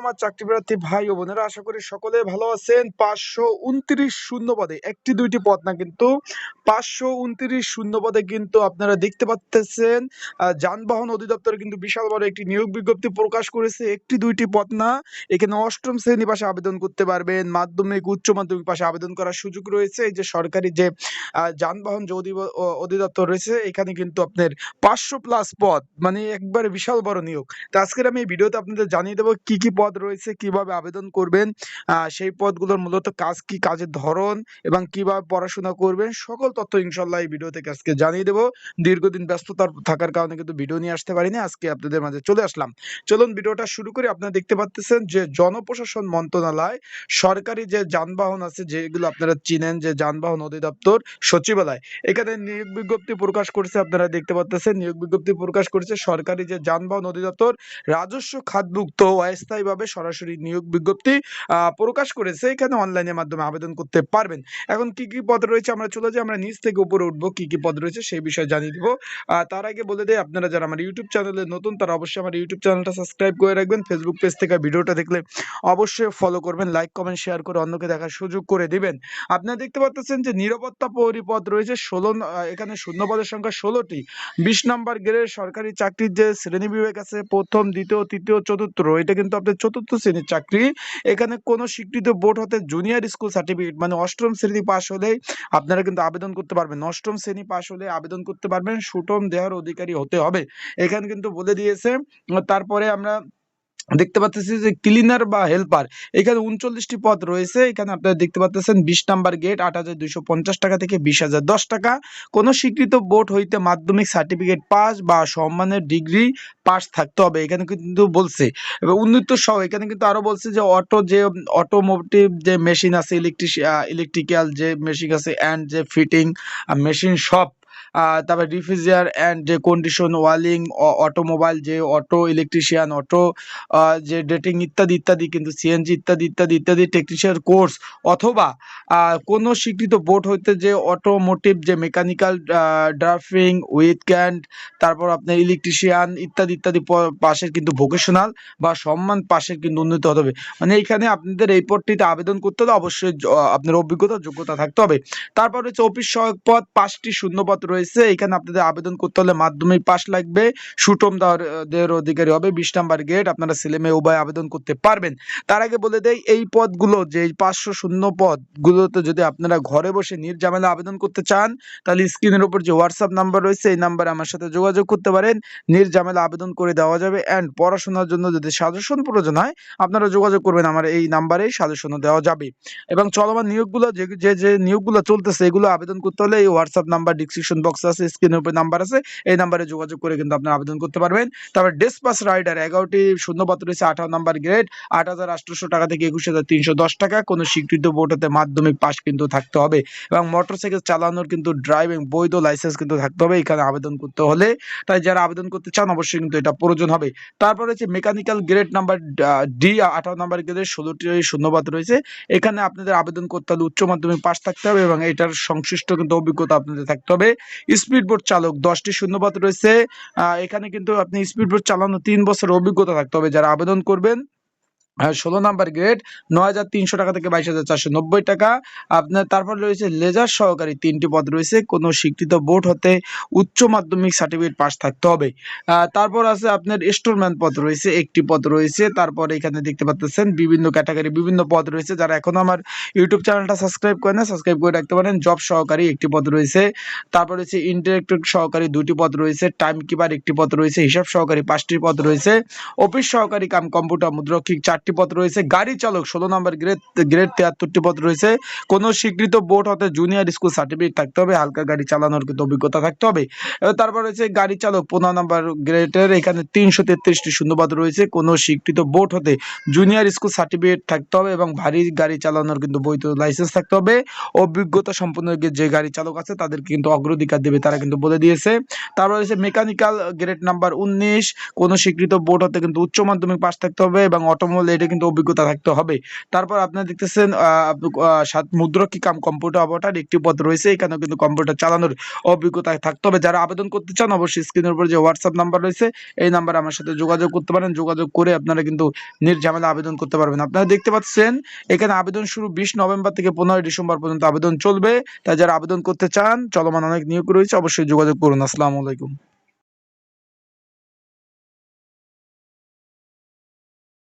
আমার চাকরি প্রার্থী ভাই ও আশা করি সকলে ভালো আছেন। পাঁচশো উনত্রিশ শূন্য পদে, একটি দুইটি পদ না কিন্তু, পাঁচশো উনত্রিশ শূন্য পদে কিন্তু আপনারা দেখতে যানবাহন অধিদপ্তর কিন্তু বিশাল বড় একটি নিয়োগ বিজ্ঞপ্তি প্রকাশ করেছে। একটি দুইটি পদ না, এখানে অষ্টম শ্রেণি পাশে আবেদন করতে পারবেন। মাধ্যমিক, উচ্চ মাধ্যমিক পাশে আবেদন করার সুযোগ রয়েছে। এই যে সরকারি যে যানবাহন যে অধিদপ্তর রয়েছে, এখানে কিন্তু আপনার পাঁচশো প্লাস পদ মানে একবারে বিশাল বড় নিয়োগ। তো আজকের আমি এই ভিডিওতে আপনাদের জানিয়ে দেবো কি কি পদ রয়েছে, কীভাবে আবেদন করবেন সেই পদগুলোর মূলত কাজ কি, কাজের ধরন এবং কীভাবে পড়াশোনা করবেন, সকল তথ্য ইনশাল্লাহ এই ভিডিও থেকে আজকে জানিয়ে দেবো। দীর্ঘদিন ব্যস্ততার থাকার কারণে কিন্তু ভিডিও নিয়ে আসতে পারিনি, আজকে আপনাদের মাঝে চলে আসলাম। চলুন ভিডিওটা শুরু করি। আপনারা দেখতে পাচ্ছেন যে জনপ্রশাসন মন্ত্রণালয়, সরকারি যে যানবাহন আছে যেগুলো আপনারা চিনেন, যে যানবাহন অধিদপ্তর সচিবালয়, এখানে নিয়োগ বিজ্ঞপ্তি প্রকাশ করেছে, আপনারা দেখতে পাচ্ছেন নিয়োগ বিজ্ঞপ্তি প্রকাশ করেছে সরকারি যে যানবাহন অধিদপ্তর, রাজস্ব খাতভুক্ত অস্থায়ীভাবে সরাসরি নিয়োগ বিজ্ঞপ্তি প্রকাশ করেছে। এখানে অনলাইনের মাধ্যমে আবেদন করতে পারবেন। এখন কি কি পদ রয়েছে আমরা চলে যাই, আমরা নিচ থেকে উপরে উঠবো কি কি পদ রয়েছে সেই বিষয়ে জানিয়ে দিব। তার আগে বলে দেয় আপনারা যারা আমার ইউটিউব চ্যানেলে নতুন, তারা অবশ্যই আমার ইউটিউব চ্যানেলটা সাবস্ক্রাইব করে রাখবেন। ফেসবুক পেজ থেকে ভিডিওটা দেখলে অবশ্যই ফলো করবেন লাইক কমেন্ট শেয়ার করে অন্যকে দেখার সুযোগ করে দিবেন। আপনারা দেখতে পাচ্ছেন যে নিরাপত্তা প্রহরী পদ রয়েছে ষোলো এখানে শূন্য পদের সংখ্যা ষোলোটি। বিশ নম্বর গ্রেড সরকারি চাকরির যে শ্রেণি বিভাগ আছে, প্রথম, দ্বিতীয়, তৃতীয়, চতুর্থ, এটা কিন্তু আপনার চতুর্থ শ্রেণির চাকরি। এখানে কোনো স্বীকৃত বোর্ড হতে জুনিয়র স্কুল সার্টিফিকেট মানে অষ্টম শ্রেণি পাশ হলেই আপনারা কিন্তু আবেদন করতে পারবেন। অষ্টম শ্রেণি পাশ হলে আবেদন করতে পারবেন সুটম দেহার অধিকারী হতে হবে। এখানে কিন্তু বলে দিয়েছে, তারপরে আমরা দেখতে পাচ্ছি যে ক্লিনার বা হেল্পার এখানে উনচল্লিশটি পদ রয়েছে। এখানে আপনারা দেখতে পাচ্ছেন বিশ নাম্বার গেট আট হাজার দুইশো পঞ্চাশ টাকা থেকে বিশ হাজার দশ টাকা। কোনো স্বীকৃত বোর্ড হইতে মাধ্যমিক সার্টিফিকেট পাস বা সম্মানের ডিগ্রি পাস থাকতে হবে এখানে কিন্তু বলছে। এবার উন্নত সহ এখানে কিন্তু আরও বলছে যে অটো যে অটোমোটিভ যে মেশিন আছে ইলেকট্রিক ইলেকট্রিক্যাল যে মেশিন আছে অ্যান্ড যে ফিটিং মেশিন আহ, তারপর রিফ্রিজার অ্যান্ড কন্ডিশন ওয়ালিং অটোমোবাইল যে অটো ইলেকট্রিশিয়ান অটো যে ডেটিং ইত্যাদি ইত্যাদি, কিন্তু সিএনজি ইত্যাদি ইত্যাদি ইত্যাদি টেকনিশিয়ান কোর্স অথবা কোনো স্বীকৃত বোর্ড হইতে যে অটোমোটিভ যে মেকানিক্যাল ড্রাফিং উইথ ক্যান্ড তারপর আপনার ইলেকট্রিশিয়ান ইত্যাদি ইত্যাদি পাশের কিন্তু ভোকেশনাল বা সম্মান পাশের কিন্তু উন্নত হতে হবে। মানে এখানে আপনাদের এই পদটিতে আবেদন করতে হলে অবশ্যই আপনার অভিজ্ঞতা, যোগ্যতা থাকতে হবে। তারপর হচ্ছে অফিস সহায়ক পদ পাঁচটি শূন্য পদ রয়েছে। এখানে আপনাদের আবেদন করতে হলে মাধ্যমিক পাস লাগবে। সুটম দেওয়ার- অধিকারী হবে। বিশ নাম্বার গেট, আপনারা ছেলে মেয়ে উভয় আবেদন করতে পারবেন। তার আগে বলে দেই, এই পদগুলো, যে পাঁচশো শূন্য পদগুলোতে যদি আপনারা ঘরে বসে নির্ঝামেলা আবেদন করতে চান, তাহলে স্ক্রিনের উপর যে হোয়াটসঅ্যাপ নাম্বার রয়েছে, এই নাম্বারে আমার সাথে যোগাযোগ করতে পারেন। নির্ঝামেলা আবেদন করে দেওয়া যাবে অ্যান্ড পড়াশোনার জন্য যদি সাজেশন প্রয়োজন হয়, আপনারা যোগাযোগ করবেন, আমার এই নাম্বারে সাজেশনও দেওয়া যাবে। এবং চলমান নিয়োগগুলো, যে যে যে নিয়োগগুলো চলতেছে, এগুলো আবেদন করতে হলে এই হোয়াটসঅ্যাপ নাম্বার ডিসক্রিপশন বক্স আছে স্ক্রিনের উপর নাম্বার আছে, এই নাম্বারে যোগাযোগ করে কিন্তু আপনারা আবেদন করতে পারবেন। তারপর ডেসপাস রাইডার এগারোটি, শূন্যপত্র রয়েছে আঠারো নাম্বার গ্রেড আট হাজার আটশোশো টাকা থেকে একুশ হাজার তিনশো দশ টাকা। কোনো স্বীকৃত বোর্ড হতে মাধ্যমিক পাস কিন্তু থাকতে হবে এবং মোটরসাইকেল চালানোর কিন্তু ড্রাইভিং বৈধ লাইসেন্স কিন্তু থাকতে হবে, এখানে আবেদন করতে হলে। তাই যারা আবেদন করতে চান, অবশ্যই কিন্তু এটা প্রয়োজন হবে। তারপর হচ্ছে মেকানিক্যাল গ্রেড নাম্বার ডি আঠারো নাম্বার গ্রেডের ষোলোটি শূন্যপদ রয়েছে এখানে আপনাদের আবেদন করতে হলে উচ্চ মাধ্যমিক পাস থাকতে হবে এবং এটার সংশ্লিষ্ট কিন্তু অভিজ্ঞতা আপনাদের থাকতে হবে। স্পিড বোট চালক, দশটি শূন্যপদ রয়েছে। এখানে কিন্তু আপনি স্পিড বোট চালানো তিন বছর অভিজ্ঞতা থাকতে হবে। যারা আবেদন করবেন ষোলো নাম্বার গ্রেড নয় হাজার তিনশো টাকা থেকে বাইশ হাজার চারশো নব্বই টাকা। আপনার তারপর রয়েছে লেজার সহকারী তিনটি পদ রয়েছে। কোনো স্বীকৃত বোর্ড হতে উচ্চ মাধ্যমিক সার্টিফিকেট পাস থাকতে হবে। তারপর আছে আপনার স্টোরম্যান পদ রয়েছে, একটি পদ রয়েছে। তারপর এখানে দেখতে পাচ্ছেন বিভিন্ন ক্যাটাগরি বিভিন্ন পদ রয়েছে। যারা এখনও আমার ইউটিউব চ্যানেলটা সাবস্ক্রাইব করে না সাবস্ক্রাইব করে রাখতে পারেন। জব সহকারী একটি পদ রয়েছে। তারপর রয়েছে ইন্টারেক্টিভ সহকারী দুটি পদ রয়েছে। টাইম কিপার একটি পদ রয়েছে। হিসাব সহকারী পাঁচটি পদ রয়েছে। অফিস সহকারী কাম কম্পিউটার মুদ্রক্ষিক চারটি পদ রয়েছে। গাড়ি চালক ষোলো নম্বর গ্রেড গ্রেড তিয়াত্তরটি পদ রয়েছে। কোনো স্বীকৃত বোর্ড হতে জুনিয়র স্কুল সার্টিফিকেট থাকতে হবে, হালকা গাড়ি চালানোর কিন্তু অভিজ্ঞতা থাকতে হবে। তারপর রয়েছে গাড়ি চালক পনেরো নম্বর গ্রেডের এখানে তিনশো তেত্রিশটি শূন্যপদ রয়েছে। কোনো স্বীকৃত বোর্ড হতে জুনিয়র স্কুল সার্টিফিকেট থাকতে হবে এবং ভারী গাড়ি চালানোর কিন্তু বৈধ লাইসেন্স থাকতে হবে। অভিজ্ঞতা সম্পন্ন যে গাড়ি চালক আছে, তাদেরকে কিন্তু অগ্রাধিকার দেবে, তারা কিন্তু বলে দিয়েছে। তারপর রয়েছে মেকানিক্যাল গ্রেড নাম্বার উনিশ। কোনো স্বীকৃত বোর্ড হতে কিন্তু উচ্চ মাধ্যমিক পাস থাকতে হবে এবং অটোমোবাইল এটা কিন্তু অভিজ্ঞতা থাকতে হবে। তারপর আপনারা দেখতেছেন সাত মুদ্রকি কাম কম্পিউটার অপারেটর একটি পদ রয়েছে, এখানেও কিন্তু কম্পিউটার চালানোর অভিজ্ঞতা থাকতে হবে। যারা আবেদন করতে চান, অবশ্যই স্ক্রিনের উপর যে হোয়াটসঅ্যাপ নাম্বার রয়েছে, এই নাম্বারে আমার সাথে যোগাযোগ করতে পারেন। যোগাযোগ করে আপনারা কিন্তু নির্ঝামেলা আবেদন করতে পারবেন। আপনারা দেখতে পাচ্ছেন, এখানে আবেদন শুরু বিশ নভেম্বর থেকে পনেরোই ডিসেম্বর পর্যন্ত আবেদন চলবে। তাই যারা আবেদন করতে চান, চলমান অনেক নিয়োগ রয়েছে, অবশ্যই যোগাযোগ করুন। আসসালামু আলাইকুম।